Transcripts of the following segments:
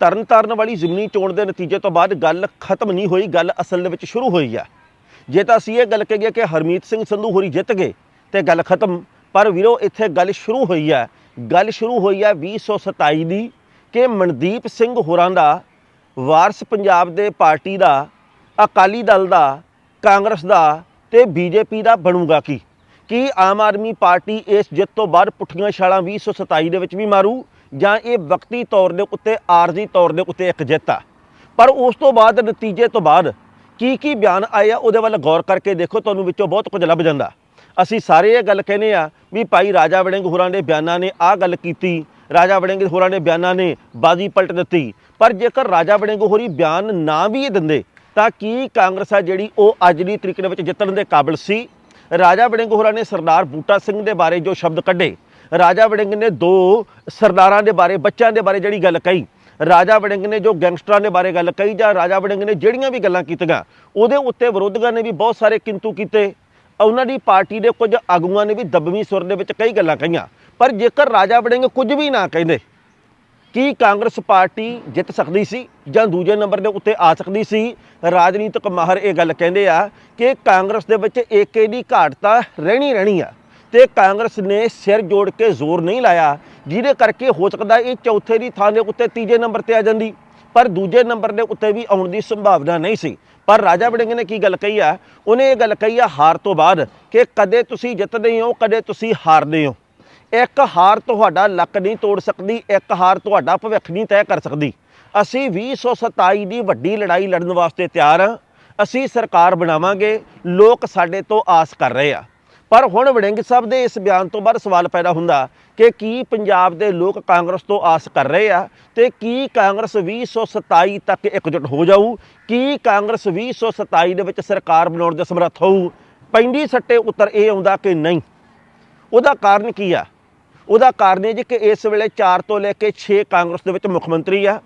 ਤਰਨਤਾਰਨ ਵਾਲੀ ਜ਼ਮੀਨੀ ਚੋਣ ਦੇ ਨਤੀਜੇ ਤੋਂ ਬਾਅਦ ਗੱਲ ਖਤਮ ਨਹੀਂ ਹੋਈ, ਗੱਲ ਅਸਲ ਦੇ ਵਿੱਚ ਸ਼ੁਰੂ ਹੋਈ ਆ। ਜੇ ਤਾਂ ਅਸੀਂ ਇਹ ਗੱਲ ਕਹੀਏ ਕਿ ਹਰਮੀਤ ਸਿੰਘ ਸੰਧੂ ਹੋਰੀ ਜਿੱਤ ਗਏ ਤੇ ਗੱਲ ਖਤਮ, ਪਰ ਵੀਰੋ, ਇੱਥੇ ਗੱਲ ਸ਼ੁਰੂ ਹੋਈ ਆ। ਗੱਲ ਸ਼ੁਰੂ ਹੋਈ ਆ 2027 ਦੀ ਕਿ ਮਨਦੀਪ ਸਿੰਘ ਹੋਰਾਂ ਦਾ, ਵਾਰਸ ਪੰਜਾਬ ਦੇ ਪਾਰਟੀ ਦਾ, ਅਕਾਲੀ ਦਲ ਦਾ, ਕਾਂਗਰਸ ਦਾ ਤੇ ਬੀਜੇਪੀ ਦਾ ਬਣੂਗਾ ਕੀ? ਕੀ ਆਮ ਆਦਮੀ ਪਾਰਟੀ ਇਸ ਜਿੱਤ ਤੋਂ ਬਾਅਦ ਪੁੱਠੀਆਂ ਛਾਲਾਂ 2027 ਦੇ ਵਿੱਚ ਵੀ ਮਾਰੂ? ਜਾਂ ਇਹ ਵਕਤੀ ਤੌਰ ਦੇ ਉੱਤੇ, ਆਰਜ਼ੀ ਤੌਰ ਦੇ ਉੱਤੇ ਇੱਕ ਜਿੱਤ ਆ। ਪਰ ਉਸ ਤੋਂ ਬਾਅਦ, ਨਤੀਜੇ ਤੋਂ ਬਾਅਦ ਕੀ ਕੀ ਬਿਆਨ ਆਏ ਆ, ਉਹਦੇ ਵੱਲ ਗੌਰ ਕਰਕੇ ਦੇਖੋ, ਤੁਹਾਨੂੰ ਵਿੱਚੋਂ ਬਹੁਤ ਕੁਝ ਲੱਭ ਜਾਂਦਾ। ਅਸੀਂ ਸਾਰੇ ਇਹ ਗੱਲ ਕਹਿੰਦੇ ਆ ਵੀ ਭਾਈ ਰਾਜਾ ਵੜਿੰਗ ਹੋਰਾਂ ਦੇ ਬਿਆਨਾਂ ਨੇ ਆਹ ਗੱਲ ਕੀਤੀ, ਰਾਜਾ ਵੜਿੰਗ ਹੋਰਾਂ ਦੇ ਬਿਆਨਾਂ ਨੇ ਬਾਜ਼ੀ ਪਲਟ ਦਿੱਤੀ। ਪਰ ਜੇਕਰ ਰਾਜਾ ਵੜਿੰਗ ਹੋਰੀ ਬਿਆਨ ਨਾ ਵੀ ਇਹ ਦਿੰਦੇ, ਤਾਂ ਕੀ ਕਾਂਗਰਸ ਆ ਜਿਹੜੀ ਉਹ ਅੱਜ ਦੀ ਤਰੀਕ ਦੇ ਵਿੱਚ ਜਿੱਤਣ ਦੇ ਕਾਬਿਲ ਸੀ? ਰਾਜਾ ਵੜਿੰਗ ਹੋਰਾਂ ਨੇ ਸਰਦਾਰ ਬੂਟਾ ਸਿੰਘ ਦੇ ਬਾਰੇ ਜੋ ਸ਼ਬਦ ਕੱਢੇ ਰਾਜਾ ਵੜਿੰਗ ਨੇ ਦੋ ਸਰਦਾਰਾਂ ਦੇ ਬਾਰੇ, ਬੱਚਿਆਂ ਦੇ ਬਾਰੇ ਜਿਹੜੀ ਗੱਲ ਕਹੀ। ਰਾਜਾ ਵੜਿੰਗ ਨੇ ਜੋ ਗੈਂਗਸਟਰਾਂ ਦੇ ਬਾਰੇ ਗੱਲ ਕਹੀ ਜਾਂ ਰਾਜਾ ਵੜਿੰਗ ਨੇ ਜਿਹੜੀਆਂ ਵੀ ਗੱਲਾਂ ਕੀਤੀਆਂ, ਉਹਦੇ ਉੱਤੇ ਵਿਰੋਧੀਆਂ ਨੇ ਵੀ ਬਹੁਤ ਸਾਰੇ ਕਿੰਤੂ ਕੀਤੇ। ਉਹਨਾਂ ਦੀ ਪਾਰਟੀ ਦੇ ਕੁਝ ਆਗੂਆਂ ਨੇ ਵੀ ਦਬਵੀਂ ਸੁਰ ਦੇ ਵਿੱਚ ਕਈ ਗੱਲਾਂ ਕਹੀਆਂ। ਪਰ ਜੇਕਰ ਰਾਜਾ ਵੜਿੰਗ ਕੁਝ ਵੀ ਨਾ ਕਹਿੰਦੇ, ਕੀ ਕਾਂਗਰਸ ਪਾਰਟੀ ਜਿੱਤ ਸਕਦੀ ਸੀ ਜਾਂ ਦੂਜੇ ਨੰਬਰ ਦੇ ਉੱਤੇ ਆ ਸਕਦੀ ਸੀ? ਰਾਜਨੀਤਿਕ ਮਾਹਰ ਇਹ ਗੱਲ ਕਹਿੰਦੇ ਆ ਕਿ ਕਾਂਗਰਸ ਦੇ ਵਿੱਚ ਏਕੇ ਦੀ ਘਾਟ ਤਾਂ ਰਹਿਣੀ ਰਹਿਣੀ ਆ। ਤੇ ਕਾਂਗਰਸ ਨੇ ਸਿਰ ਜੋੜ ਕੇ ਜ਼ੋਰ ਨਹੀਂ ਲਾਇਆ, ਜਿਹਦੇ ਕਰਕੇ ਹੋ ਸਕਦਾ ਇਹ ਚੌਥੇ ਦੀ ਥਾਂ ਦੇ ਉੱਤੇ ਤੀਜੇ ਨੰਬਰ ਤੇ ਆ ਜਾਂਦੀ। ਪਰ ਦੂਜੇ ਨੰਬਰ ਦੇ ਉੱਤੇ ਵੀ ਆਉਣ ਦੀ ਸੰਭਾਵਨਾ ਨਹੀਂ ਸੀ। ਪਰ ਰਾਜਾ ਵੜਿੰਗ ਨੇ ਕੀ ਗੱਲ ਕਹੀ ਆ? ਉਹਨੇ ਇਹ ਗੱਲ ਕਹੀ ਆ, ਹਾਰ ਤੋਂ ਬਾਅਦ ਕਿ ਕਦੇ ਤੁਸੀਂ ਜਿੱਤਦੇ ਹੋ, ਕਦੇ ਤੁਸੀਂ ਹਾਰਦੇ ਹੋ। ਇੱਕ ਹਾਰ ਤੁਹਾਡਾ ਲੱਕ ਨਹੀਂ ਤੋੜ ਸਕਦੀ, ਇੱਕ ਹਾਰ ਤੁਹਾਡਾ ਭਵਿੱਖ ਨਹੀਂ ਤੈਅ ਕਰ ਸਕਦੀ। ਅਸੀਂ 2027 ਦੀ ਵੱਡੀ ਲੜਾਈ ਲੜਨ ਵਾਸਤੇ ਤਿਆਰ ਹਾਂ ਅਸੀਂ ਸਰਕਾਰ ਬਣਾਵਾਂਗੇ, ਲੋਕ ਸਾਡੇ ਤੋਂ ਆਸ ਕਰ ਰਹੇ ਆ। ਪਰ ਹੁਣ ਵੜਿੰਗ ਸਾਹਿਬ ਦੇ ਇਸ ਬਿਆਨ ਤੋਂ ਬਾਅਦ ਸਵਾਲ ਪੈਦਾ ਹੁੰਦਾ ਕਿ ਕੀ ਪੰਜਾਬ ਦੇ ਲੋਕ ਕਾਂਗਰਸ ਤੋਂ ਆਸ ਕਰ ਰਹੇ ਆ ਤੇ ਕੀ ਕਾਂਗਰਸ 2027 ਤੱਕ ਇਕਜੁੱਟ ਹੋ ਜਾਊ? ਕੀ ਕਾਂਗਰਸ 2027 ਦੇ ਵਿੱਚ ਸਰਕਾਰ ਬਣਾਉਣ ਦੇ ਸਮਰੱਥ ਹੋਊ? ਪੈਂਦੀ ਸੱਟੇ ਉੱਤਰ ਇਹ ਆਉਂਦਾ ਕਿ ਨਹੀਂ। ਉਹਦਾ ਕਾਰਨ ਕੀ ਆ? ਉਹਦਾ ਕਾਰਨ ਇਹ ਜੀ ਕਿ ਇਸ ਵੇਲੇ 4 ਤੋਂ ਲੈ ਕੇ 6 ਕਾਂਗਰਸ ਦੇ ਵਿੱਚ ਮੁੱਖ ਮੰਤਰੀ ਆ।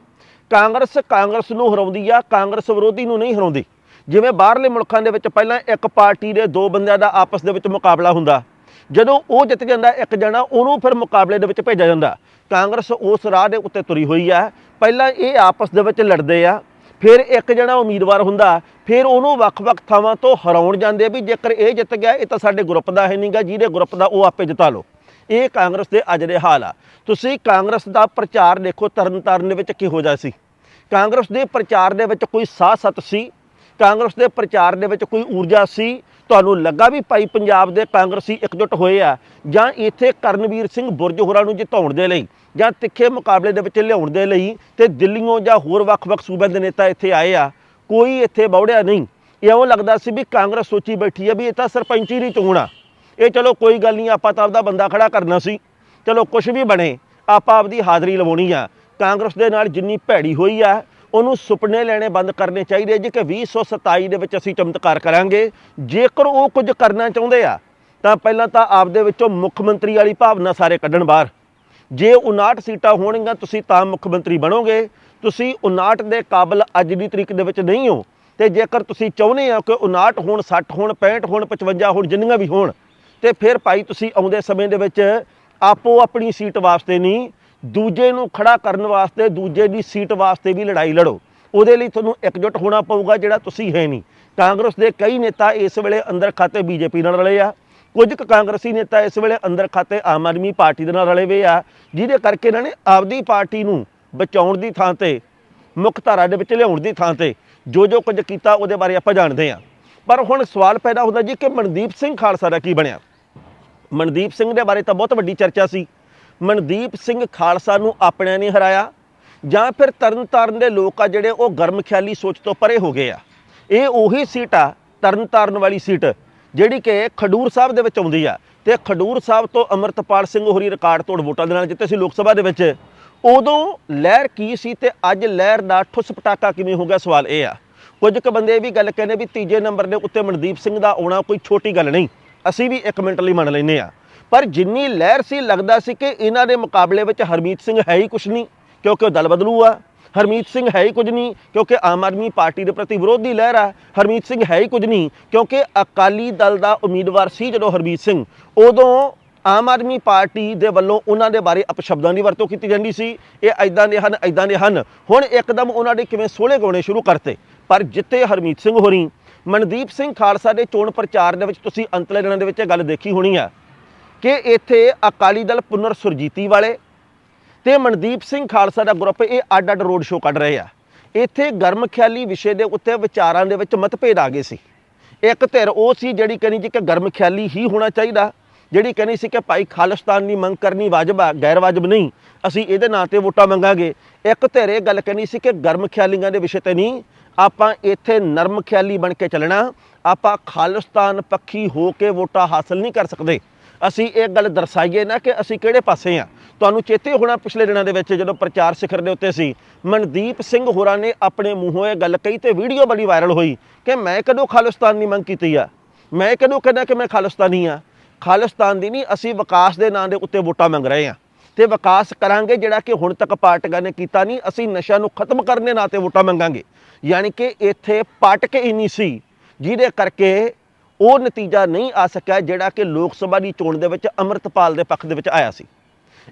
ਕਾਂਗਰਸ ਕਾਂਗਰਸ ਨੂੰ ਹਰਾਉਂਦੀ ਆ, ਕਾਂਗਰਸ ਵਿਰੋਧੀ ਨੂੰ ਨਹੀਂ ਹਰਾਉਂਦੀ। ਜਿਵੇਂ ਬਾਹਰਲੇ ਮੁਲਕਾਂ ਦੇ ਵਿੱਚ ਪਹਿਲਾਂ ਇੱਕ ਪਾਰਟੀ ਦੇ ਦੋ ਬੰਦਿਆਂ ਦਾ ਆਪਸ ਦੇ ਵਿੱਚ ਮੁਕਾਬਲਾ ਹੁੰਦਾ, ਜਦੋਂ ਉਹ ਜਿੱਤ ਜਾਂਦਾ, ਇੱਕ ਜਣਾ ਉਹਨੂੰ ਫਿਰ ਮੁਕਾਬਲੇ ਦੇ ਵਿੱਚ ਭੇਜਿਆ ਜਾਂਦਾ। ਕਾਂਗਰਸ ਉਸ ਰਾਹ ਦੇ ਉੱਤੇ ਤੁਰੀ ਹੋਈ ਆ, ਪਹਿਲਾਂ ਇਹ ਆਪਸ ਦੇ ਵਿੱਚ ਲੜਦੇ ਆ, ਫਿਰ ਇੱਕ ਜਣਾ ਉਮੀਦਵਾਰ ਹੁੰਦਾ, ਫਿਰ ਉਹਨੂੰ ਵੱਖ-ਵੱਖ ਥਾਵਾਂ ਤੋਂ ਹਰਾਉਣ ਜਾਂਦੇ ਵੀ ਜੇਕਰ ਇਹ ਜਿੱਤ ਗਿਆ, ਇਹ ਤਾਂ ਸਾਡੇ ਗਰੁੱਪ ਦਾ ਹੈ ਨਹੀਂਗਾ, ਜਿਹਦੇ ਗਰੁੱਪ ਦਾ ਉਹ ਆਪੇ ਜਿਤਾ ਲਓ। ਇਹ ਕਾਂਗਰਸ ਦੇ ਅੱਜ ਦੇ ਹਾਲ ਆ। ਤੁਸੀਂ ਕਾਂਗਰਸ ਦਾ ਪ੍ਰਚਾਰ ਦੇਖੋ ਤਰਨਤਾਰਨ ਦੇ ਵਿੱਚ ਕਿਹੋ ਜਿਹਾ ਸੀ। ਕਾਂਗਰਸ ਦੇ ਪ੍ਰਚਾਰ ਦੇ ਵਿੱਚ ਕੋਈ ਸਾਹ ਸਤ ਸੀ ਕਾਂਗਰਸ ਦੇ ਪ੍ਰਚਾਰ ਦੇ ਵਿੱਚ ਕੋਈ ਊਰਜਾ ਸੀ? ਤੁਹਾਨੂੰ ਲੱਗਾ ਵੀ ਭਾਈ ਪੰਜਾਬ ਦੇ ਕਾਂਗਰਸੀ ਇਕਜੁੱਟ ਹੋਏ ਆ? ਜਾਂ ਇੱਥੇ ਕਰਨਵੀਰ ਸਿੰਘ ਬੁਰਜ ਹੋਰਾਂ ਨੂੰ ਜਿਤਾਉਣ ਦੇ ਲਈ, ਜਾਂ ਤਿੱਖੇ ਮੁਕਾਬਲੇ ਦੇ ਵਿੱਚ ਲਿਆਉਣ ਦੇ ਲਈ ਤੇ ਦਿੱਲੀੋਂ ਜਾਂ ਹੋਰ ਵੱਖ-ਵੱਖ ਸੂਬਿਆਂ ਦੇ ਨੇਤਾ ਇੱਥੇ ਆਏ ਆ? ਕੋਈ ਇੱਥੇ ਬੌੜਿਆ ਨਹੀਂ। ਇਉਂ ਲੱਗਦਾ ਸੀ ਵੀ ਕਾਂਗਰਸ ਸੋਚੀ ਬੈਠੀ ਆ ਵੀ ਇਹ ਤਾਂ ਸਰਪੰਚੀ ਨਹੀਂ ਚੋਣ ਆ। ਇਹ ਚਲੋ ਕੋਈ ਗੱਲ ਨਹੀਂ, ਆਪਾਂ ਤਾਂ ਆਪਦਾ ਬੰਦਾ ਖੜਾ ਕਰਨਾ ਸੀ। ਚਲੋ ਕੁਝ ਵੀ ਬਣੇ, ਆਪਾਂ ਆਪਦੀ ਹਾਜ਼ਰੀ ਲਵਾਉਣੀ ਆ। ਕਾਂਗਰਸ ਦੇ ਨਾਲ ਜਿੰਨੀ ਭੈੜੀ ਹੋਈ ਆ ਉਹਨੂੰ ਸੁਪਨੇ ਲੈਣੇ ਬੰਦ ਕਰਨੇ ਚਾਹੀਦੇ ਜੀ ਕਿ 2027 ਦੇ ਵਿੱਚ ਅਸੀਂ ਚਮਤਕਾਰ ਕਰਾਂਗੇ। ਜੇਕਰ ਉਹ ਕੁਝ ਕਰਨਾ ਚਾਹੁੰਦੇ ਆ, ਤਾਂ ਪਹਿਲਾਂ ਤਾਂ ਆਪਦੇ ਵਿੱਚੋਂ ਮੁੱਖ ਮੰਤਰੀ ਵਾਲੀ ਭਾਵਨਾ ਸਾਰੇ ਕੱਢਣ ਬਾਹਰ। ਜੇ 59 ਸੀਟਾਂ ਹੋਣਗੀਆਂ, ਤੁਸੀਂ ਤਾਂ ਮੁੱਖ ਮੰਤਰੀ ਬਣੋਗੇ। ਤੁਸੀਂ 59 ਦੇ ਕਾਬਲ ਅੱਜ ਦੀ ਤਰੀਕ ਦੇ ਵਿੱਚ ਨਹੀਂ ਹੋ। ਤੇ ਜੇਕਰ ਤੁਸੀਂ ਚਾਹੁੰਦੇ ਆ ਕਿ 59 ਹੋਣ 60 ਹੋਣ 65 ਹੋਣ 55 ਹੋਣ, ਜਿੰਨੀਆਂ ਵੀ ਹੋਣ, ਤੇ ਫਿਰ ਭਾਈ ਤੁਸੀਂ ਆਉਂਦੇ ਸਮੇਂ ਦੇ ਵਿੱਚ ਆਪੋ ਆਪਣੀ ਸੀਟ ਵਾਸਤੇ ਨਹੀਂ ਦੂਜੇ ਨੂੰ ਖੜਾ ਕਰਨ ਵਾਸਤੇ, ਦੂਜੇ ਦੀ ਸੀਟ ਵਾਸਤੇ ਵੀ ਲੜਾਈ ਲੜੋ। ਉਹਦੇ ਲਈ ਤੁਹਾਨੂੰ ਇਕਜੁੱਟ ਹੋਣਾ ਪਊਗਾ, ਜਿਹੜਾ ਤੁਸੀਂ ਹੈ ਨਹੀਂ। ਕਾਂਗਰਸ ਦੇ ਕਈ ਨੇਤਾ ਇਸ ਵੇਲੇ ਅੰਦਰ ਖਾਤੇ ਬੀਜੇਪੀ ਨਾਲ ਰਲੇ ਆ। ਕੁਝ ਕੁ ਕਾਂਗਰਸੀ ਨੇਤਾ ਇਸ ਵੇਲੇ ਅੰਦਰ ਖਾਤੇ ਆਮ ਆਦਮੀ ਪਾਰਟੀ ਦੇ ਨਾਲ ਰਲੇ ਹੋਏ ਆ, ਜਿਹਦੇ ਕਰਕੇ ਇਹਨਾਂ ਨੇ ਆਪਦੀ ਪਾਰਟੀ ਨੂੰ ਬਚਾਉਣ ਦੀ ਥਾਂ ਤੇ, ਮੁੱਖ ਧਾਰਾ ਦੇ ਵਿੱਚ ਲਿਆਉਣ ਦੀ ਥਾਂ ਤੇ ਜੋ ਜੋ ਕੁਝ ਕੀਤਾ, ਉਹਦੇ ਬਾਰੇ ਆਪਾਂ ਜਾਣਦੇ ਹਾਂ ਪਰ ਹੁਣ ਸਵਾਲ ਪੈਦਾ ਹੁੰਦਾ ਜੀ ਕਿ ਮਨਦੀਪ ਸਿੰਘ ਖਾਲਸਾ ਦਾ ਕੀ ਬਣਿਆ? ਮਨਦੀਪ ਸਿੰਘ ਦੇ ਬਾਰੇ ਤਾਂ ਬਹੁਤ ਵੱਡੀ ਚਰਚਾ ਸੀ। ਮਨਦੀਪ ਸਿੰਘ ਖਾਲਸਾ ਨੂੰ ਆਪਣਿਆਂ ਨੇ ਹਰਾਇਆ, ਜਾਂ ਫਿਰ ਤਰਨਤਾਰਨ ਦੇ ਲੋਕ ਆ ਜਿਹੜੇ ਉਹ ਗਰਮ ਖਿਆਲੀ ਸੋਚ ਤੋਂ ਪਰੇ ਹੋ ਗਏ ਆ। ਇਹ ਉਹੀ ਸੀਟ ਆ, ਤਰਨਤਾਰਨ ਵਾਲੀ ਸੀਟ, ਜਿਹੜੀ ਕਿ ਖਡੂਰ ਸਾਹਿਬ ਦੇ ਵਿੱਚ ਆਉਂਦੀ ਆ। ਤੇ ਖਡੂਰ ਸਾਹਿਬ ਤੋਂ ਅਮਰਤਪਾਲ ਸਿੰਘ ਹੋਰੀ ਰਿਕਾਰਡ ਤੋੜ ਵੋਟਾਂ ਦੇ ਨਾਲ ਜਿੱਤੇ ਸੀ ਲੋਕ ਸਭਾ ਦੇ ਵਿੱਚ। ਉਦੋਂ ਲਹਿਰ ਕੀ ਸੀ ਤੇ ਅੱਜ ਲਹਿਰ ਦਾ ਠੁੱਸ ਪਟਾਕਾ ਕਿਵੇਂ ਹੋ ਗਿਆ, ਸਵਾਲ ਇਹ ਆ। ਕੁਝ ਕੁ ਬੰਦੇ ਇਹ ਵੀ ਗੱਲ ਕਹਿੰਦੇ ਵੀ ਤੀਜੇ ਨੰਬਰ ਦੇ ਉੱਤੇ ਮਨਦੀਪ ਸਿੰਘ ਦਾ ਆਉਣਾ ਕੋਈ ਛੋਟੀ ਗੱਲ ਨਹੀਂ। ਅਸੀਂ ਵੀ 1 ਮਿੰਟ ਲਈ ਮੰਨ ਲੈਨੇ ਆ। ਪਰ ਜਿੰਨੀ ਲਹਿਰ ਸੀ, ਲੱਗਦਾ ਸੀ ਕਿ ਇਹਨਾਂ ਦੇ ਮੁਕਾਬਲੇ ਵਿੱਚ ਹਰਮੀਤ ਸਿੰਘ ਹੈ ਹੀ ਕੁਛ ਨਹੀਂ, ਕਿਉਂਕਿ ਉਹ ਦਲ ਬਦਲੂ ਆ। ਹਰਮੀਤ ਸਿੰਘ ਹੈ ਹੀ ਕੁਝ ਨਹੀਂ, ਕਿਉਂਕਿ ਆਮ ਆਦਮੀ ਪਾਰਟੀ ਦੇ ਪ੍ਰਤੀ ਵਿਰੋਧੀ ਲਹਿਰ ਆ। ਹਰਮੀਤ ਸਿੰਘ ਹੈ ਹੀ ਕੁਝ ਨਹੀਂ, ਕਿਉਂਕਿ ਅਕਾਲੀ ਦਲ ਦਾ ਉਮੀਦਵਾਰ ਸੀ ਜਦੋਂ ਹਰਮੀਤ ਸਿੰਘ। ਉਦੋਂ ਆਮ ਆਦਮੀ ਪਾਰਟੀ ਦੇ ਵੱਲੋਂ ਉਹਨਾਂ ਦੇ ਬਾਰੇ ਅਪਸ਼ਬਦਾਂ ਦੀ ਵਰਤੋਂ ਕੀਤੀ ਜਾਂਦੀ ਸੀ। ਇਹ ਐਦਾਂ ਦੇ ਹਨ ਐਦਾਂ ਦੇ ਹਨ। ਹੁਣ ਇੱਕਦਮ ਉਹਨਾਂ ਦੇ ਕਿਵੇਂ ਸੋਹਲੇ ਗਾਉਣੇ ਸ਼ੁਰੂ ਕਰਤੇ। ਪਰ ਜਿੱਤੇ ਹਰਮੀਤ ਸਿੰਘ ਹੋਰੀ ਮਨਦੀਪ ਸਿੰਘ ਖਾਲਸਾ ਦੇ ਚੋਣ ਪ੍ਰਚਾਰ ਦੇ ਵਿੱਚ ਤੁਸੀਂ ਅੰਤਲੇ ਦਿਨਾਂ ਦੇ ਵਿੱਚ ਇਹ ਗੱਲ ਦੇਖੀ ਹੋਣੀ ਆ। ਕਿ ਇੱਥੇ ਅਕਾਲੀ ਦਲ ਪੁਨਰ ਸੁਰਜੀਤੀ ਵਾਲੇ ਤੇ ਮਨਦੀਪ ਸਿੰਘ ਖਾਲਸਾ ਦਾ ਗਰੁੱਪ, ਇਹ ਅੱਡ ਅੱਡ ਰੋਡ ਸ਼ੋਅ ਕੱਢ ਰਹੇ ਆ। ਇੱਥੇ ਗਰਮ ਖਿਆਲੀ ਵਿਸ਼ੇ ਦੇ ਉੱਤੇ ਵਿਚਾਰਾਂ ਦੇ ਵਿੱਚ ਮਤਭੇਦ ਆ ਗਏ ਸੀ। ਇੱਕ ਧਿਰ ਉਹ ਸੀ ਜਿਹੜੀ ਕਹਿੰਦੀ ਜੀ ਕਿ ਗਰਮ ਖਿਆਲੀ ਹੀ ਹੋਣਾ ਚਾਹੀਦਾ, ਜਿਹੜੀ ਕਹਿੰਦੀ ਸੀ ਕਿ ਭਾਈ ਖਾਲਿਸਤਾਨ ਦੀ ਮੰਗ ਕਰਨੀ ਵਾਜਬ ਆ ਗੈਰ ਵਾਜਬ ਨਹੀਂ, ਅਸੀਂ ਇਹਦੇ ਨਾਂ ਤੇ ਵੋਟਾਂ ਮੰਗਾਂਗੇ। ਇੱਕ ਧਿਰ ਇਹ ਗੱਲ ਕਹਿੰਦੀ ਸੀ ਕਿ ਗਰਮ ਖਿਆਲੀਆਂ ਦੇ ਵਿਸ਼ੇ ਤੇ ਨਹੀਂ, ਆਪਾਂ ਇੱਥੇ ਨਰਮ ਖਿਆਲੀ ਬਣ ਕੇ ਚੱਲਣਾ, ਆਪਾਂ ਖਾਲਿਸਤਾਨ ਪੱਖੀ ਹੋ ਕੇ ਵੋਟਾਂ ਹਾਸਲ ਨਹੀਂ ਕਰ ਸਕਦੇ। ਅਸੀਂ ਇਹ ਗੱਲ ਦਰਸਾਈਏ ਨਾ ਕਿ ਅਸੀਂ ਕਿਹੜੇ ਪਾਸੇ ਆ। ਤੁਹਾਨੂੰ ਚੇਤੇ ਹੋਣਾ ਪਿਛਲੇ ਦਿਨਾਂ ਦੇ ਵਿੱਚ ਜਦੋਂ ਪ੍ਰਚਾਰ ਸਿਖਰ ਦੇ ਉੱਤੇ ਸੀ, ਮਨਦੀਪ ਸਿੰਘ ਹੋਰਾਂ ਨੇ ਆਪਣੇ ਮੂੰਹੋਂ ਇਹ ਗੱਲ ਕਹੀ ਤੇ ਵੀਡੀਓ ਬੜੀ ਵਾਇਰਲ ਹੋਈ ਕਿ ਮੈਂ ਕਦੋਂ ਖਾਲਿਸਤਾਨ ਦੀ ਮੰਗ ਕੀਤੀ ਆ? ਮੈਂ ਕਦੋਂ ਕਹਿੰਦਾ ਕਿ ਮੈਂ ਖਾਲਿਸਤਾਨੀ ਆ? ਖਾਲਿਸਤਾਨ ਦੀ ਨਹੀਂ, ਅਸੀਂ ਵਿਕਾਸ ਦੇ ਨਾਂ ਦੇ ਉੱਤੇ ਵੋਟਾਂ ਮੰਗ ਰਹੇ ਆ। ਤੇ ਵਿਕਾਸ ਕਰਾਂਗੇ ਜਿਹੜਾ ਕਿ ਹੁਣ ਤੱਕ ਪਾਰਟੀਆਂ ਨੇ ਕੀਤਾ ਨਹੀਂ, ਅਸੀਂ ਨਸ਼ਾ ਨੂੰ ਖਤਮ ਕਰਨ ਦੇ ਨਾਂ ਤੇ ਵੋਟਾਂ ਮੰਗਾਂਗੇ। ਯਾਨੀ ਕਿ ਇੱਥੇ ਪਾਟਕ ਹੀ ਨਹੀਂ ਸੀ, ਜਿਹਦੇ ਕਰਕੇ ਉਹ ਨਤੀਜਾ ਨਹੀਂ ਆ ਸਕਿਆ ਜਿਹੜਾ ਕਿ ਲੋਕ ਸਭਾ ਦੀ ਚੋਣ ਦੇ ਵਿੱਚ ਅੰਮ੍ਰਿਤਪਾਲ ਦੇ ਪੱਖ ਦੇ ਵਿੱਚ ਆਇਆ ਸੀ।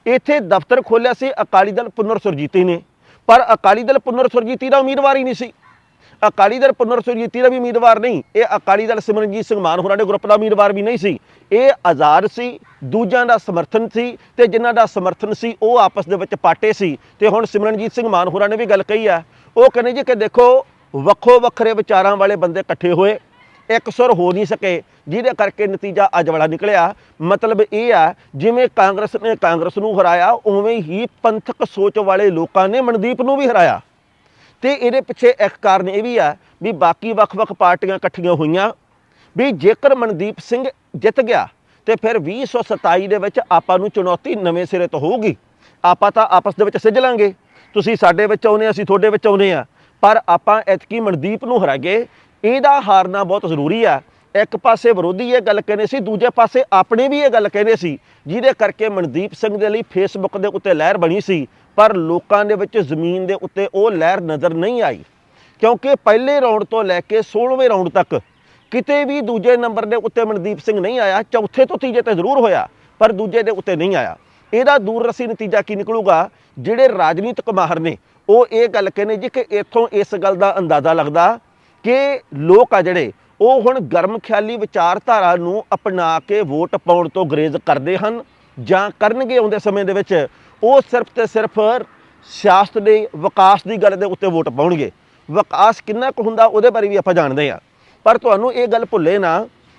ਇੱਥੇ ਦਫ਼ਤਰ ਖੋਲ੍ਹਿਆ ਸੀ, ਅਕਾਲੀ ਦਲ ਪੁਨਰ ਸੁਰਜੀਤੀ ਨੇ, ਪਰ ਅਕਾਲੀ ਦਲ ਪੁਨਰ ਸੁਰਜੀਤੀ ਦਾ ਉਮੀਦਵਾਰ ਹੀ ਨਹੀਂ ਸੀ। ਅਕਾਲੀ ਦਲ ਪੁਨਰ ਸੁਰਜੀਤੀ ਦਾ ਵੀ ਉਮੀਦਵਾਰ ਨਹੀਂ, ਇਹ ਅਕਾਲੀ ਦਲ ਸਿਮਰਨਜੀਤ ਸਿੰਘ ਮਾਨ ਹੋਰਾਂ ਦੇ ਗਰੁੱਪ ਦਾ ਉਮੀਦਵਾਰ ਵੀ ਨਹੀਂ ਸੀ। ਇਹ ਆਜ਼ਾਦ ਸੀ, ਦੂਜਿਆਂ ਦਾ ਸਮਰਥਨ ਸੀ ਤੇ ਜਿਨ੍ਹਾਂ ਦਾ ਸਮਰਥਨ ਸੀ ਉਹ ਆਪਸ ਦੇ ਵਿੱਚ ਪਾਟੇ ਸੀ। ਤੇ ਹੁਣ ਸਿਮਰਨਜੀਤ ਸਿੰਘ ਮਾਨ ਹੋਰਾਂ ਨੇ ਵੀ ਗੱਲ ਕਹੀ ਆ, ਉਹ ਕਹਿੰਦੇ ਜੀ ਕਿ ਦੇਖੋ ਵੱਖੋ ਵੱਖਰੇ ਵਿਚਾਰਾਂ ਵਾਲੇ ਬੰਦੇ ਇਕੱਠੇ ਹੋਏ ਇੱਕ ਸੁਰ ਹੋ ਨਹੀਂ ਸਕੇ, ਜਿਹਦੇ ਕਰਕੇ ਨਤੀਜਾ ਅੱਜ ਵਾਲਾ ਨਿਕਲਿਆ। ਮਤਲਬ ਇਹ ਆ, ਜਿਵੇਂ ਕਾਂਗਰਸ ਨੇ ਕਾਂਗਰਸ ਨੂੰ ਹਰਾਇਆ, ਉਵੇਂ ਹੀ ਪੰਥਕ ਸੋਚ ਵਾਲੇ ਲੋਕਾਂ ਨੇ ਮਨਦੀਪ ਨੂੰ ਵੀ ਹਰਾਇਆ। ਤੇ ਇਹਦੇ ਪਿੱਛੇ ਇੱਕ ਕਾਰਨ ਇਹ ਵੀ ਆ, ਵੀ ਬਾਕੀ ਵੱਖ-ਵੱਖ ਪਾਰਟੀਆਂ ਇਕੱਠੀਆਂ ਹੋਈਆਂ, ਵੀ ਜੇਕਰ ਮਨਦੀਪ ਸਿੰਘ ਜਿੱਤ ਗਿਆ, ਤੇ ਫਿਰ 2027 ਦੇ ਵਿੱਚ ਆਪਾਂ ਨੂੰ ਚੁਣੌਤੀ ਨਵੇਂ ਸਿਰੇ ਤੋਂ ਹੋਊਗੀ। ਆਪਾਂ ਤਾਂ ਆਪਸ ਦੇ ਵਿੱਚ ਸਿੱਝ ਲਾਂਗੇ। ਤੁਸੀਂ ਸਾਡੇ ਵਿੱਚ ਆਉਨੇ ਅਸੀਂ ਤੁਹਾਡੇ ਵਿੱਚ ਆਉਨੇ ਆ। ਪਰ ਆਪਾਂ ਐਤਕੀ ਮਨਦੀਪ ਨੂੰ ਹਰਾਗੇ ਇਹਦਾ ਹਾਰਨਾ ਬਹੁਤ ਜ਼ਰੂਰੀ ਆ। ਇੱਕ ਪਾਸੇ ਵਿਰੋਧੀ ਇਹ ਗੱਲ ਕਹਿੰਦੇ ਸੀ, ਦੂਜੇ ਪਾਸੇ ਆਪਣੇ ਵੀ ਇਹ ਗੱਲ ਕਹਿੰਦੇ ਸੀ, ਜਿਹਦੇ ਕਰਕੇ ਮਨਦੀਪ ਸਿੰਘ ਦੇ ਲਈ ਫੇਸਬੁੱਕ ਦੇ ਉੱਤੇ ਲਹਿਰ ਬਣੀ ਸੀ, ਪਰ ਲੋਕਾਂ ਦੇ ਵਿੱਚ ਜ਼ਮੀਨ ਦੇ ਉੱਤੇ ਉਹ ਲਹਿਰ ਨਜ਼ਰ ਨਹੀਂ ਆਈ। ਕਿਉਂਕਿ ਪਹਿਲੇ ਰਾਉਂਡ ਤੋਂ ਲੈ ਕੇ 16ਵੇਂ ਰਾਉਂਡ ਤੱਕ ਕਿਤੇ ਵੀ ਦੂਜੇ ਨੰਬਰ ਦੇ ਉੱਤੇ ਮਨਦੀਪ ਸਿੰਘ ਨਹੀਂ ਆਇਆ, ਚੌਥੇ ਤੋਂ ਤੀਜੇ ਤੇ ਜ਼ਰੂਰ ਹੋਇਆ, ਪਰ ਦੂਜੇ ਦੇ ਉੱਤੇ ਨਹੀਂ ਆਇਆ। ਇਹਦਾ ਦੂਰਰਸੀ ਨਤੀਜਾ ਕੀ ਨਿਕਲੂਗਾ? ਜਿਹੜੇ ਰਾਜਨੀਤਿਕ ਮਾਹਰ ਨੇ, ਉਹ ਇਹ ਗੱਲ ਕਹਿੰਦੇ ਜੀ ਕਿ ਇੱਥੋਂ ਇਸ ਗੱਲ ਦਾ ਅੰਦਾਜ਼ਾ ਲੱਗਦਾ ਕਿ ਲੋਕ ਆ ਜਿਹੜੇ, ਉਹ ਹੁਣ ਗਰਮ ਖਿਆਲੀ ਵਿਚਾਰਧਾਰਾ ਨੂੰ ਅਪਣਾ ਕੇ ਵੋਟ ਪਾਉਣ ਤੋਂ ਗਰੇਜ਼ ਕਰਦੇ ਹਨ ਜਾਂ ਕਰਨਗੇ ਆਉਂਦੇ ਸਮੇਂ ਦੇ ਵਿੱਚ, ਉਹ ਸਿਰਫ ਤੇ ਸਿਰਫ ਸਿਆਸਤ ਦੇ, ਵਿਕਾਸ ਦੀ ਗੱਲ ਦੇ ਉੱਤੇ ਵੋਟ ਪਾਉਣਗੇ। ਵਿਕਾਸ ਕਿੰਨਾ ਕੁ ਹੁੰਦਾ ਉਹਦੇ ਬਾਰੇ ਵੀ ਆਪਾਂ ਜਾਣਦੇ ਹਾਂ। ਪਰ ਤੁਹਾਨੂੰ ਇਹ ਗੱਲ ਭੁੱਲੇ ਨਾ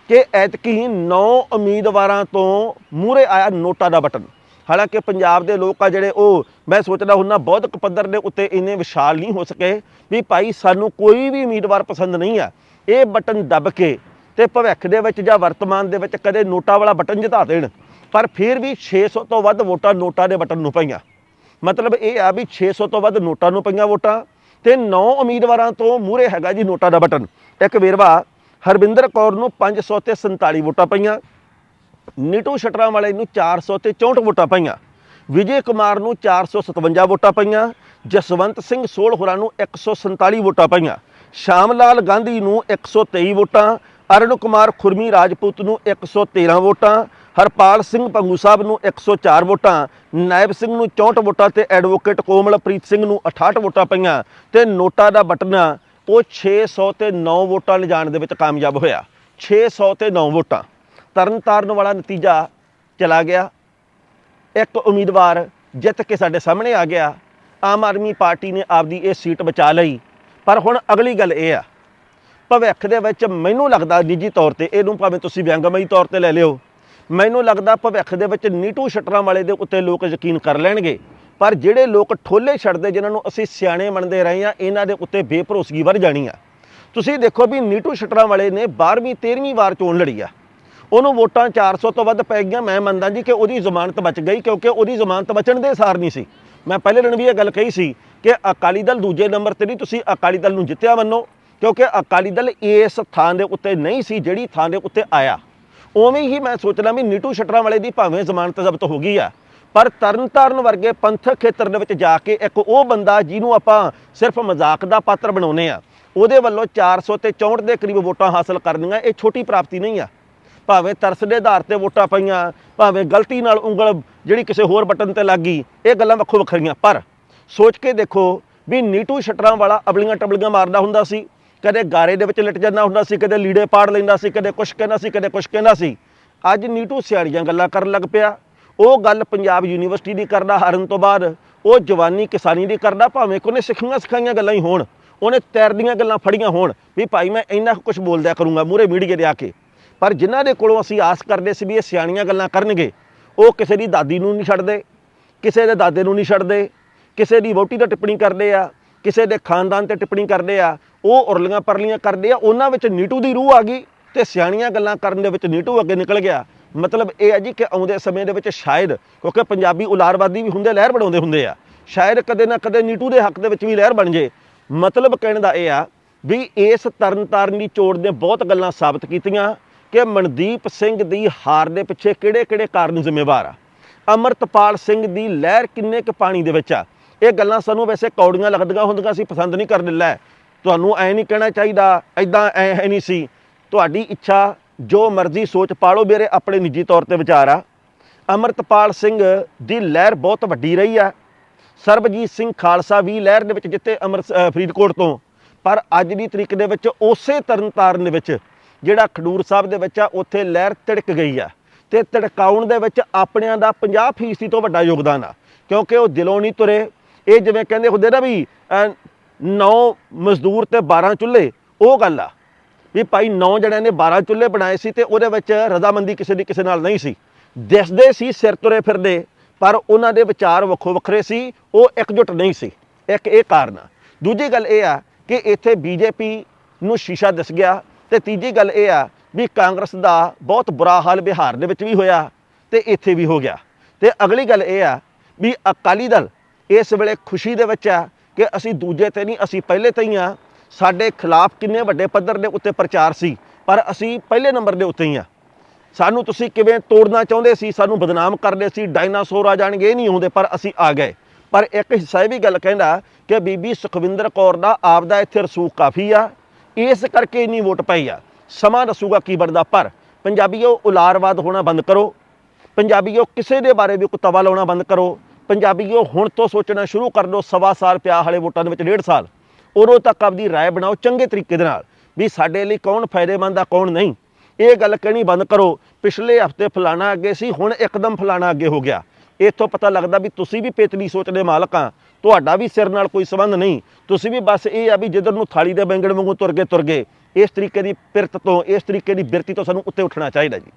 ਕਿ ਐਤਕੀ 9 ਉਮੀਦਵਾਰਾਂ ਤੋਂ ਮੂਹਰੇ ਆਇਆ ਨੋਟਾ ਦਾ ਬਟਨ। ਹਾਲਾਂਕਿ ਪੰਜਾਬ ਦੇ ਲੋਕ ਆ ਜਿਹੜੇ ਉਹ, ਮੈਂ ਸੋਚਦਾ ਹੁੰਨਾ ਬੌਧਿਕ ਪੱਧਰ ਦੇ ਉੱਤੇ ਇੰਨੇ ਵਿਸ਼ਾਲ ਨਹੀਂ ਹੋ ਸਕੇ ਵੀ ਭਾਈ ਸਾਨੂੰ ਕੋਈ ਵੀ ਉਮੀਦਵਾਰ ਪਸੰਦ ਨਹੀਂ ਆ। ਇਹ ਬਟਨ ਦੱਬ ਕੇ ਤੇ ਭਵਿੱਖ ਦੇ ਵਿੱਚ ਜਾਂ ਵਰਤਮਾਨ ਦੇ ਵਿੱਚ ਕਦੇ ਨੋਟਾ ਵਾਲਾ ਬਟਨ ਜਿਤਾ ਦੇਣ। ਪਰ ਫਿਰ ਵੀ 600 ਤੋਂ ਵੱਧ ਵੋਟਾਂ ਨੋਟਾ ਦੇ ਬਟਨ ਨੂੰ ਪਈਆਂ। ਮਤਲਬ ਇਹ ਆ ਵੀ 600 ਤੋਂ ਵੱਧ ਨੋਟਾਂ ਨੂੰ ਪਈਆਂ ਵੋਟਾਂ ਤੇ 9 ਉਮੀਦਵਾਰਾਂ ਤੋਂ ਮੂਹਰੇ ਹੈਗਾ ਜੀ ਨੋਟਾ ਦਾ ਬਟਨ। ਇੱਕ ਵੇਰਵਾ ਹਰਵਿੰਦਰ ਕੌਰ ਨੂੰ 500 ਤੇ 47 ਵੋਟਾਂ ਪਈਆਂ। ਨੀਟੂ ਸ਼ਟਰਾਂ ਵਾਲੇ ਨੂੰ 400 ਤੇ 64 ਵੋਟਾਂ ਪਈਆਂ। ਵਿਜੇ ਕੁਮਾਰ ਨੂੰ 457 ਵੋਟਾਂ ਪਈਆਂ। ਜਸਵੰਤ ਸਿੰਘ ਸੋਲ ਹੋਰਾਂ ਨੂੰ 147 ਵੋਟਾਂ ਪਈਆਂ। ਸ਼ਾਮ ਲਾਲ ਗਾਂਧੀ ਨੂੰ 123 ਵੋਟਾਂ। ਅਰੁਣ ਕੁਮਾਰ ਖੁਰਮੀ ਰਾਜਪੂਤ ਨੂੰ 113 ਵੋਟਾਂ। ਹਰਪਾਲ ਸਿੰਘ ਪੰਗੂ ਸਾਹਿਬ ਨੂੰ 104 ਵੋਟਾਂ। ਨਾਇਬ ਸਿੰਘ ਨੂੰ 64 ਵੋਟਾਂ ਤੇ ਐਡਵੋਕੇਟ ਕੋਮਲਪ੍ਰੀਤ ਸਿੰਘ ਨੂੰ 68 ਵੋਟਾਂ ਪਈਆਂ ਤੇ ਨੋਟਾ ਦਾ ਬਟਨ ਆ, ਉਹ 600 ਤੇ 9 ਵੋਟਾਂ ਲਿਜਾਣ ਦੇ ਵਿੱਚ ਕਾਮਯਾਬ ਹੋਇਆ। 600 ਤੇ 9 ਵੋਟਾਂ। ਤਰਨ ਤਾਰਨ ਵਾਲਾ ਨਤੀਜਾ ਚਲਾ ਗਿਆ। ਇੱਕ ਉਮੀਦਵਾਰ ਜਿੱਤ ਕੇ ਸਾਡੇ ਸਾਹਮਣੇ ਆ ਗਿਆ। ਆਮ ਆਦਮੀ ਪਾਰਟੀ ਨੇ ਆਪਦੀ ਇਹ ਸੀਟ ਬਚਾ ਲਈ। ਪਰ ਹੁਣ ਅਗਲੀ ਗੱਲ ਇਹ ਆ, ਭਵਿੱਖ ਦੇ ਵਿੱਚ ਮੈਨੂੰ ਲੱਗਦਾ ਨਿੱਜੀ ਤੌਰ ਤੇ ਇਹਨੂੰ ਭਾਵੇਂ ਤੁਸੀਂ ਵਿਅੰਗਮਈ ਤੌਰ ਤੇ ਲੈ ਲਿਓ, ਮੈਨੂੰ ਲੱਗਦਾ ਭਵਿੱਖ ਦੇ ਵਿੱਚ ਨੀਟੂ ਸ਼ਟਰਾਂ ਵਾਲੇ ਦੇ ਉੱਤੇ ਲੋਕ ਯਕੀਨ ਕਰ ਲੈਣਗੇ। ਪਰ ਜਿਹੜੇ ਲੋਕ ਠੋਲੇ ਛੱਡਦੇ ਜਿਨ੍ਹਾਂ ਨੂੰ ਅਸੀਂ ਸਿਆਣੇ ਮੰਨਦੇ ਰਹੇ ਆ ਇਹਨਾਂ ਦੇ ਉੱਤੇ ਬੇਭਰੋਸਗੀ ਵੱਧ ਜਾਣੀ ਆ। ਤੁਸੀਂ ਦੇਖੋ ਵੀ ਨੀਟੂ ਸ਼ਟਰਾਂ ਵਾਲੇ ਨੇ 12ਵੀਂ 13ਵੀਂ ਵਾਰ ਚੋਣ ਲੜੀ ਆ। ਉਹਨੂੰ ਵੋਟਾਂ 400 ਤੋਂ ਵੱਧ ਪੈ ਗਈਆਂ। ਮੈਂ ਮੰਨਦਾ ਜੀ ਕਿ ਉਹਦੀ ਜ਼ਮਾਨਤ ਬਚ ਗਈ ਕਿਉਂਕਿ ਉਹਦੀ ਜ਼ਮਾਨਤ ਬਚਣ ਦੇ ਸਾਰ ਨਹੀਂ ਸੀ। ਮੈਂ ਪਹਿਲੇ ਦਿਨ ਵੀ ਇਹ ਗੱਲ ਕਹੀ ਸੀ ਕਿ ਅਕਾਲੀ ਦਲ ਦੂਜੇ ਨੰਬਰ ਤੇ ਨਹੀਂ, ਤੁਸੀਂ ਅਕਾਲੀ ਦਲ ਨੂੰ ਜਿੱਤਿਆ ਮੰਨੋ, ਕਿਉਂਕਿ ਅਕਾਲੀ ਦਲ ਇਸ ਥਾਂ ਦੇ ਉੱਤੇ ਨਹੀਂ ਸੀ ਜਿਹੜੀ ਥਾਂ ਦੇ ਉੱਤੇ ਆਇਆ। ਉਵੇਂ ਹੀ ਮੈਂ ਸੋਚਦਾ ਵੀ ਨੀਟੂ ਸ਼ਟਰਾਂ ਵਾਲੇ ਦੀ ਭਾਵੇਂ ਜ਼ਮਾਨਤ ਜ਼ਬਤ ਹੋ ਗਈ ਆ, ਪਰ ਤਰਨਤਾਰਨ ਵਰਗੇ ਪੰਥਕ ਖੇਤਰ ਦੇ ਵਿੱਚ ਜਾ ਕੇ ਇੱਕ ਉਹ ਬੰਦਾ ਜਿਹਨੂੰ ਆਪਾਂ ਸਿਰਫ ਮਜ਼ਾਕ ਦਾ ਪਾਤਰ ਬਣਾਉਨੇ ਆ, ਉਹਦੇ ਵੱਲੋਂ 400 ਤੇ 64 ਦੇ ਕਰੀਬ ਵੋਟਾਂ ਹਾਸਲ ਕਰਨੀਆਂ, ਇਹ ਛੋਟੀ ਪ੍ਰਾਪਤੀ ਨਹੀਂ ਆ। ਭਾਵੇਂ ਤਰਸ ਦੇ ਆਧਾਰ ਤੇ ਵੋਟਾਂ ਪਈਆਂ, ਭਾਵੇਂ ਗਲਤੀ ਨਾਲ ਉਂਗਲ ਜਿਹੜੀ ਕਿਸੇ ਹੋਰ ਬਟਨ ਤੇ ਲੱਗ ਗਈ, ਇਹ ਗੱਲਾਂ ਵੱਖੋ ਵੱਖਰੀਆਂ। ਪਰ ਸੋਚ ਕੇ ਦੇਖੋ ਵੀ ਨੀਟੂ ਸ਼ਟਰਾਂ ਵਾਲਾ ਅਬਲੀਆਂ ਟਬਲੀਆਂ ਮਾਰਦਾ ਹੁੰਦਾ ਸੀ, ਕਦੇ ਗਾਰੇ ਦੇ ਵਿੱਚ ਲਿਟ ਜਾਂਦਾ ਹੁੰਦਾ ਸੀ, ਕਦੇ ਲੀੜੇ ਪਾੜ ਲੈਂਦਾ ਸੀ, ਕਦੇ ਕੁਛ ਕਹਿੰਦਾ ਸੀ, ਕਦੇ ਕੁਛ ਕਹਿੰਦਾ ਸੀ। ਅੱਜ ਨੀਟੂ ਸਿਆਣੀਆਂ ਗੱਲਾਂ ਕਰਨ ਲੱਗ ਪਿਆ। ਉਹ ਗੱਲ ਪੰਜਾਬ ਯੂਨੀਵਰਸਿਟੀ ਦੀ ਕਰਦਾ ਹਾਰਨ ਤੋਂ ਬਾਅਦ, ਉਹ ਜਵਾਨੀ ਕਿਸਾਨੀ ਦੀ ਕਰਦਾ, ਭਾਵੇਂ ਕੋਨੇ ਸਿੱਖੀਆਂ ਸਿਖਾਈਆਂ ਗੱਲਾਂ ਹੀ ਹੋਣ, ਉਹਨੇ ਤੈਰਦੀਆਂ ਗੱਲਾਂ ਫੜੀਆਂ ਹੋਣ, ਵੀ ਭਾਈ ਮੈਂ ਇੰਨਾ ਕੁਝ ਬੋਲਦਿਆ ਕਰੂੰਗਾ ਮੂਰੇ ਮੀਡੀਆ ਦੇ ਆ ਕੇ। ਪਰ ਜਿਨ੍ਹਾਂ ਦੇ ਕੋਲੋਂ ਅਸੀਂ ਆਸ ਕਰਦੇ ਸੀ ਵੀ ਇਹ ਸਿਆਣੀਆਂ ਗੱਲਾਂ ਕਰਨਗੇ, ਉਹ ਕਿਸੇ ਦੀ ਦਾਦੀ ਨੂੰ ਨਹੀਂ ਛੱਡਦੇ, ਕਿਸੇ ਦੇ ਦਾਦੇ ਨੂੰ ਨਹੀਂ ਛੱਡਦੇ, ਕਿਸੇ ਦੀ ਵੋਟੀ ਤੇ ਟਿੱਪਣੀ ਕਰਦੇ ਆ, ਕਿਸੇ ਦੇ ਖਾਨਦਾਨ ਤੇ ਟਿੱਪਣੀ ਕਰਦੇ ਆ, ਉਹ ਉਰਲੀਆਂ ਪਰਲੀਆਂ ਕਰਦੇ ਆ, ਉਹਨਾਂ ਵਿੱਚ ਨੀਟੂ ਦੀ ਰੂਹ ਆ ਗਈ ਤੇ ਸਿਆਣੀਆਂ ਗੱਲਾਂ ਕਰਨ ਦੇ ਵਿੱਚ ਨੀਟੂ ਅੱਗੇ ਨਿਕਲ ਗਿਆ। ਮਤਲਬ ਇਹ ਹੈ ਜੀ ਕਿ ਆਉਂਦੇ ਸਮੇਂ ਦੇ ਵਿੱਚ ਸ਼ਾਇਦ, ਕਿਉਂਕਿ ਪੰਜਾਬੀ ਉਲਾਰਵਾਦੀ ਵੀ ਹੁੰਦੇ, ਲਹਿਰ ਬਣਾਉਂਦੇ ਹੁੰਦੇ ਆ। ਸ਼ਾਇਦ ਕਦੇ ਨਾ ਕਦੇ ਨੀਟੂ ਦੇ ਹੱਕ ਦੇ ਵਿੱਚ ਵੀ ਲਹਿਰ ਬਣ ਜੇ। ਮਤਲਬ ਕਹਿਣ ਦਾ ਇਹ ਆ ਵੀ ਇਸ ਤਰਨਤਾਰਨ ਦੀ ਚੋੜ ਨੇ ਬਹੁਤ ਗੱਲਾਂ ਸਾਬਤ ਕੀਤੀਆਂ ਕਿ ਮਨਦੀਪ ਸਿੰਘ ਦੀ ਹਾਰ ਦੇ ਪਿੱਛੇ ਕਿਹੜੇ-ਕਿਹੜੇ ਕਾਰਨ ਜ਼ਿੰਮੇਵਾਰ ਆ? ਅਮਰਤਪਾਲ ਸਿੰਘ ਦੀ ਲਹਿਰ ਕਿੰਨੇ ਕੁ ਪਾਣੀ ਦੇ ਵਿੱਚ ਆ? ਇਹ ਗੱਲਾਂ ਸਾਨੂੰ ਵੈਸੇ ਕੌੜੀਆਂ ਲੱਗਦੀਆਂ ਹੁੰਦੀਆਂ ਸੀ, ਪਸੰਦ ਨਹੀਂ ਕਰਦੇ ਲੈ ਤੁਹਾਨੂੰ ਐ ਨਹੀਂ ਕਹਿਣਾ ਚਾਹੀਦਾ ਐਦਾਂ ਐ ਹੈ ਨਹੀਂ ਸੀ। ਤੁਹਾਡੀ ਇੱਛਾ ਜੋ ਮਰਜ਼ੀ ਸੋਚ ਪਾਲੋ ਮੇਰੇ ਆਪਣੇ ਨਿੱਜੀ ਤੌਰ ਤੇ ਵਿਚਾਰ ਆ। ਅਮਰਤਪਾਲ ਸਿੰਘ ਦੀ ਲਹਿਰ ਬਹੁਤ ਵੱਡੀ ਰਹੀ ਆ। ਸਰਬਜੀਤ ਸਿੰਘ ਖਾਲਸਾ ਵੀ ਲਹਿਰ ਦੇ ਵਿੱਚ ਜਿੱਤੇ ਅਮਰ ਫਰੀਦਕੋਟ ਤੋਂ। ਪਰ ਅੱਜ ਦੀ ਤਰੀਕ ਦੇ ਵਿੱਚ ਉਸੇ ਤਰਨਤਾਰਨ ਦੇ ਵਿੱਚ ਜਿਹੜਾ ਖਡੂਰ ਸਾਹਿਬ ਦੇ ਵਿੱਚ ਆ, ਉੱਥੇ ਲਹਿਰ ਤਿੜਕ ਗਈ ਆ। ਤੇ ਤਿੜਕਾਉਣ ਦੇ ਵਿੱਚ ਆਪਣਿਆਂ ਦਾ 50% ਤੋਂ ਵੱਡਾ ਯੋਗਦਾਨ ਆ। ਕਿਉਂਕਿ ਉਹ ਦਿਲੋਂ ਨਹੀਂ ਤੁਰੇ। ਇਹ ਜਿਵੇਂ ਕਹਿੰਦੇ ਹੁੰਦੇ ਨਾ ਵੀ ਨੌ ਮਜ਼ਦੂਰ ਤੇ 12 ਚੁੱਲ੍ਹੇ, ਉਹ ਗੱਲ ਆ। ਵੀ ਭਾਈ ਨੌ ਜਣਿਆਂ ਨੇ 12 ਚੁੱਲ੍ਹੇ ਬਣਾਏ ਸੀ ਤੇ ਉਹਦੇ ਵਿੱਚ ਰਜ਼ਾਮੰਦੀ ਕਿਸੇ ਦੀ ਕਿਸੇ ਨਾਲ ਨਹੀਂ ਸੀ। ਦਿਸਦੇ ਸੀ ਸਿਰ ਤੁਰੇ ਫਿਰਦੇ, ਪਰ ਉਹਨਾਂ ਦੇ ਵਿਚਾਰ ਵੱਖੋ ਵੱਖਰੇ ਸੀ, ਉਹ ਇਕਜੁੱਟ ਨਹੀਂ ਸੀ। ਇੱਕ ਇਹ ਕਾਰਨ ਆ। ਦੂਜੀ ਗੱਲ ਇਹ ਆ ਕਿ ਇੱਥੇ ਬੀਜੇਪੀ ਨੂੰ ਸ਼ੀਸ਼ਾ ਦਿਸ ਗਿਆ ਤੇ ਤੀਜੀ ਗੱਲ ਇਹ ਆ ਵੀ ਕਾਂਗਰਸ ਦਾ ਬਹੁਤ ਬੁਰਾ ਹਾਲ ਬਿਹਾਰ ਦੇ ਵਿੱਚ ਵੀ ਹੋਇਆ ਤੇ ਇੱਥੇ ਵੀ ਹੋ ਗਿਆ। ਤੇ ਅਗਲੀ ਗੱਲ ਇਹ ਆ ਵੀ ਅਕਾਲੀ ਦਲ ਇਸ ਵੇਲੇ ਖੁਸ਼ੀ ਦੇ ਵਿੱਚ ਆ ਕਿ ਅਸੀਂ ਦੂਜੇ ਤੇ ਨਹੀਂ, ਅਸੀਂ ਪਹਿਲੇ ਤੇ ਹੀ ਆ। ਸਾਡੇ ਖਿਲਾਫ ਕਿੰਨੇ ਵੱਡੇ ਪੱਧਰ ਦੇ ਉੱਤੇ ਪ੍ਰਚਾਰ ਸੀ, ਪਰ ਅਸੀਂ ਪਹਿਲੇ ਨੰਬਰ ਦੇ ਉੱਤੇ ਹੀ ਆ। ਸਾਨੂੰ ਤੁਸੀਂ ਕਿਵੇਂ ਤੋੜਨਾ ਚਾਹੁੰਦੇ ਸੀ, ਸਾਨੂੰ ਬਦਨਾਮ ਕਰਦੇ ਸੀ, ਡਾਇਨਾਸੌਰ ਆ ਜਾਣਗੇ, ਇਹ ਨਹੀਂ ਆਉਂਦੇ, ਪਰ ਅਸੀਂ ਆ ਗਏ। ਪਰ ਇੱਕ ਹਿੱਸਾ ਇਹ ਵੀ ਗੱਲ ਕਹਿੰਦਾ ਕਿ ਬੀਬੀ ਸੁਖਵਿੰਦਰ ਕੌਰ ਦਾ ਆਪਦਾ ਇੱਥੇ ਰਸੂਖ ਕਾਫੀ ਆ। ਇਸ ਕਰਕੇ ਇੰਨੀ ਵੋਟ ਪਈ ਆ। ਸਮਾਂ ਦੱਸੂਗਾ ਕੀ ਬਣਦਾ, ਪਰ ਪੰਜਾਬੀਓ, ਉਲਾਰਵਾਦ ਹੋਣਾ ਬੰਦ ਕਰੋ। ਪੰਜਾਬੀਓ, ਕਿਸੇ ਦੇ ਬਾਰੇ ਵੀ ਕੋਈ ਤਵਾ ਲਾਉਣਾ ਬੰਦ ਕਰੋ। ਪੰਜਾਬੀਓ, ਹੁਣ ਤੋਂ ਸੋਚਣਾ ਸ਼ੁਰੂ ਕਰ ਲਓ, ਸਵਾ ਸਾਲ ਪਿਆ ਹਾਲੇ ਵੋਟਾਂ ਦੇ ਵਿੱਚ, ਡੇਢ ਸਾਲ। ਉਦੋਂ ਤੱਕ ਆਪਦੀ ਰਾਏ ਬਣਾਓ ਚੰਗੇ ਤਰੀਕੇ ਦੇ ਨਾਲ, ਵੀ ਸਾਡੇ ਲਈ ਕੌਣ ਫਾਇਦੇਮੰਦ ਆ, ਕੌਣ ਨਹੀਂ। ਇਹ ਗੱਲ ਕਹਿਣੀ ਬੰਦ ਕਰੋ। ਪਿਛਲੇ ਹਫ਼ਤੇ ਫਲਾਣਾ ਅੱਗੇ ਸੀ, ਹੁਣ ਇੱਕਦਮ ਫਲਾਣਾ ਅੱਗੇ ਹੋ ਗਿਆ। ਇੱਥੋਂ ਪਤਾ ਲੱਗਦਾ ਵੀ ਤੁਸੀਂ ਵੀ ਪੇਤਲੀ ਸੋਚ ਦੇ ਮਾਲਕ ਆ। ਤੁਹਾਡਾ ਵੀ ਸਿਰ ਨਾਲ ਕੋਈ ਸੰਬੰਧ ਨਹੀਂ। ਤੁਸੀਂ ਵੀ ਬਸ ਇਹ ਆ ਵੀ ਜਿੱਧਰ ਨੂੰ ਥਾਲੀ ਦੇ ਬੈਂਗਣ ਵਾਂਗੂ ਤੁਰ ਗਏ ਤੁਰ ਗਏ। ਇਸ ਤਰੀਕੇ ਦੀ ਪਿਰਤ ਤੋਂ, ਇਸ ਤਰੀਕੇ ਦੀ ਬਿਰਤੀ ਤੋਂ ਸਾਨੂੰ ਉੱਤੇ ਉੱਠਣਾ ਚਾਹੀਦਾ ਜੀ।